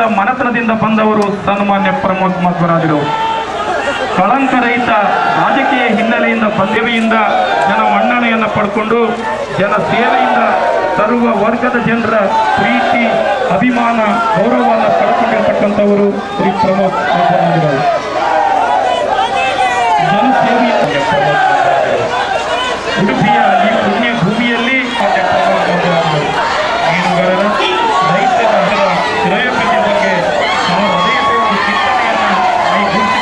ಹೃದಯದಿಂದ ಮನತನದಿಂದ ಬಂದವರು ಸನ್ಮಾನ್ಯ ಪ್ರಮೋದ್ ಮಧ್ವರಾಜರು ಕಳಂಕರಹಿತ ರಾಜಕೀಯ ಹಿನ್ನೆಲೆಯಿಂದ ಪದವಿಯಿಂದ ಜನ ಮನ್ನಣೆಯನ್ನು ಪಡ್ಕೊಂಡು, ಜನ ಸೇವೆಯಿಂದ ಸರ್ವ ವರ್ಗದ ಜನರ ಪ್ರೀತಿ, ಅಭಿಮಾನ, ಗೌರವವನ್ನು ಪಡ್ಕೊಂಡಿರ್ತಕ್ಕಂಥವರು ಶ್ರೀ ಪ್ರಮೋದ್.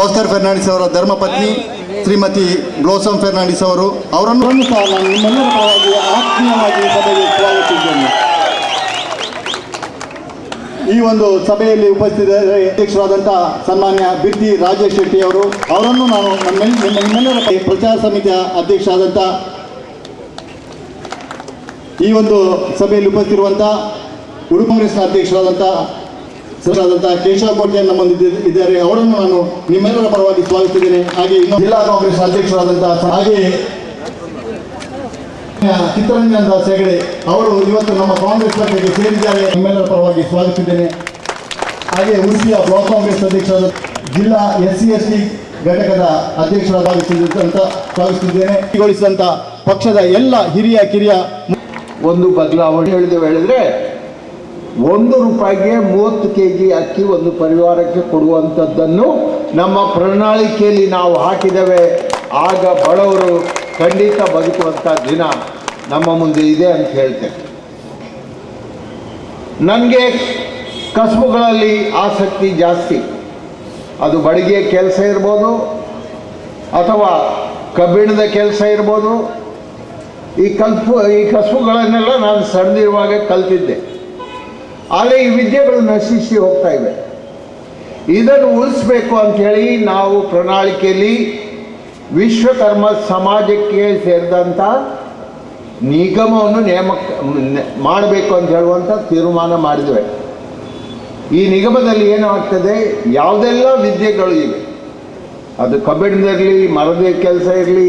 ಆಸ್ಕರ್ ಫೆರ್ನಾಂಡಿಸ್ ಅವರ ಧರ್ಮಪತ್ನಿ ಶ್ರೀಮತಿ ಬ್ಲೋಸಮ್ ಫೆರ್ನಾಂಡಿಸ್ ಅವರು ಅವರನ್ನು ಸಹ ಪರವಾಗಿ ಆತ್ಮೀಯವಾಗಿ ಈ ಒಂದು ಸಭೆಯಲ್ಲಿ ಉಪಸ್ಥಿತರ ಅಧ್ಯಕ್ಷರಾದಂತಹ ಸನ್ಮಾನ್ಯ ಬಿರ್ತಿ ರಾಜೇಶ್ ಶೆಟ್ಟಿ ಅವರು, ಅವರನ್ನು ನಾನು ನಮ್ಮ ನಿಮ್ಮ ನಿಮ್ಮೆಲ್ಲರ ಪರ ಪ್ರಚಾರ ಸಮಿತಿಯ ಅಧ್ಯಕ್ಷರಾದಂಥ ಈ ಒಂದು ಸಭೆಯಲ್ಲಿ ಉಪಸ್ಥಿತಿರುವಂಥ ಉಡುಪಿ ಕಾಂಗ್ರೆಸ್ನ ಅಧ್ಯಕ್ಷರಾದಂಥ ಸರಾದಂಥ ಕೇಶವ ಕೋಟೆ ನಮ್ಮೊಂದಿಗೆ ಇದ್ದಾರೆ. ಅವರನ್ನು ನಾನು ನಿಮ್ಮೆಲ್ಲರ ಪರವಾಗಿ ಸ್ವಾಗತಿಸಿದ್ದೇನೆ ಹಾಗೆ ಜಿಲ್ಲಾ ಕಾಂಗ್ರೆಸ್ ಅಧ್ಯಕ್ಷರಾದಂತಹ ಹಾಗೆ ಚಿತ್ತರಂಜನ ಹೆಗಡೆ ಅವರು ಇವತ್ತು ನಮ್ಮ ಕಾಂಗ್ರೆಸ್ ಪಕ್ಷಕ್ಕೆ ಸೇರಿದ್ದಾರೆ. ನಿಮ್ಮೆಲ್ಲರ ಪರವಾಗಿ ಸ್ವಾಗತಿಸಿದ್ದೇನೆ ಹಾಗೆ ಉಡುಪಿಯ ಬ್ಲಾಕ್ ಕಾಂಗ್ರೆಸ್ ಅಧ್ಯಕ್ಷರಾದ ಜಿಲ್ಲಾ ಎಸ್ ಸಿ ಎಸ್ ಟಿ ಘಟಕದ ಅಧ್ಯಕ್ಷರಾದ ಪಕ್ಷದ ಎಲ್ಲ ಹಿರಿಯ, ಕಿರಿಯ ಒಂದು ಬದಲಾವಣೆ ಹೇಳಿದೆವು ಹೇಳಿದ್ರೆ ಒಂದು ರೂಪಾಯಿಗೆ ಮೂವತ್ತು ಕೆ ಜಿ ಅಕ್ಕಿ ಒಂದು ಪರಿವಾರಕ್ಕೆ ಕೊಡುವಂಥದ್ದನ್ನು ನಮ್ಮ ಪ್ರಣಾಳಿಕೆಯಲ್ಲಿ ನಾವು ಹಾಕಿದ್ದೇವೆ. ಆಗ ಬಡವರು ಖಂಡಿತ ಬದುಕುವಂಥ ದಿನ ನಮ್ಮ ಮುಂದೆ ಇದೆ ಅಂತ ಹೇಳ್ತೇನೆ. ನನಗೆ ಕಸುಬುಗಳಲ್ಲಿ ಆಸಕ್ತಿ ಜಾಸ್ತಿ. ಅದು ಬಡಿಗೆ ಕೆಲಸ ಇರ್ಬೋದು, ಅಥವಾ ಕಬ್ಬಿಣದ ಕೆಲಸ ಇರ್ಬೋದು. ಈ ಕಲ್ಪ, ಈ ಕಸುಬುಗಳನ್ನೆಲ್ಲ ನಾನು ಸಣ್ಣದಿರುವಾಗ ಕಲ್ತಿದ್ದೆ. ಆದರೆ ಈ ವಿದ್ಯೆಗಳು ನಶಿಸಿ ಹೋಗ್ತಾ ಇವೆ. ಇದನ್ನು ಉಳಿಸ್ಬೇಕು ಅಂಥೇಳಿ ನಾವು ಪ್ರಣಾಳಿಕೆಯಲ್ಲಿ ವಿಶ್ವಕರ್ಮ ಸಮಾಜಕ್ಕೆ ಸೇರಿದಂಥ ನಿಗಮವನ್ನು ನೇಮಕ ಮಾಡಬೇಕು ಅಂತ ಹೇಳುವಂಥ ತೀರ್ಮಾನ ಮಾಡಿದ್ವಿ. ಈ ನಿಗಮದಲ್ಲಿ ಏನಾಗ್ತದೆ? ಯಾವುದೆಲ್ಲ ವಿದ್ಯೆಗಳು ಇವೆ? ಅದು ಕಬ್ಬಿಣದಿರಲಿ ಮರದ ಕೆಲಸ ಇರಲಿ,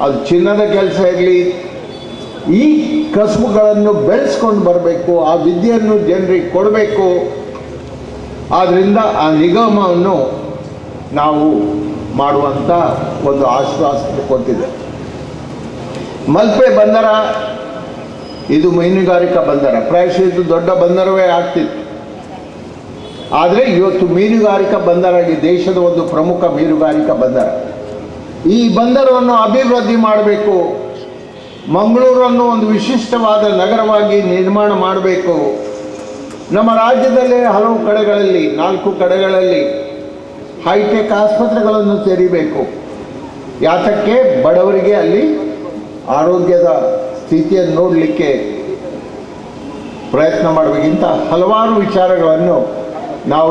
ಅದು ಚಿನ್ನದ ಕೆಲಸ ಇರಲಿ ಈ ಕಸುಬುಗಳನ್ನು ಬೆಳೆಸ್ಕೊಂಡು ಬರಬೇಕು, ಆ ವಿದ್ಯೆಯನ್ನು ಜನರಿಗೆ ಕೊಡಬೇಕು. ಆದ್ದರಿಂದ ಆ ನಿಗಮವನ್ನು ನಾವು ಮಾಡುವಂಥ ಒಂದು ಆಶ್ವಾಸ ಕೊಟ್ಟಿದೆ. ಮಲ್ಪೆ ಬಂದರ, ಇದು ಮೀನುಗಾರಿಕಾ ಬಂದರ. ಪ್ರಾಯಶಃ ಇದು ದೊಡ್ಡ ಬಂದರವೇ ಆಗ್ತಿತ್ತು. ಆದರೆ ಇವತ್ತು ಮೀನುಗಾರಿಕಾ ಬಂದರ ಈ ದೇಶದ ಒಂದು ಪ್ರಮುಖ ಮೀನುಗಾರಿಕಾ ಬಂದರ. ಈ ಬಂದರವನ್ನು ಅಭಿವೃದ್ಧಿ ಮಾಡಬೇಕು. ಮಂಗಳೂರನ್ನು ಒಂದು ವಿಶಿಷ್ಟವಾದ ನಗರವಾಗಿ ನಿರ್ಮಾಣ ಮಾಡಬೇಕು. ನಮ್ಮ ರಾಜ್ಯದಲ್ಲೇ ಹಲವು ಕಡೆಗಳಲ್ಲಿ, ನಾಲ್ಕು ಕಡೆಗಳಲ್ಲಿ ಹೈಟೆಕ್ ಆಸ್ಪತ್ರೆಗಳನ್ನು ತೆರೀಬೇಕು. ಯಾತಕ್ಕೆ? ಬಡವರಿಗೆ ಅಲ್ಲಿ ಆರೋಗ್ಯದ ಸ್ಥಿತಿಯನ್ನು ನೋಡಲಿಕ್ಕೆ ಪ್ರಯತ್ನ ಮಾಡಬೇಕಿಂತ ಹಲವಾರು ವಿಚಾರಗಳನ್ನು ನಾವು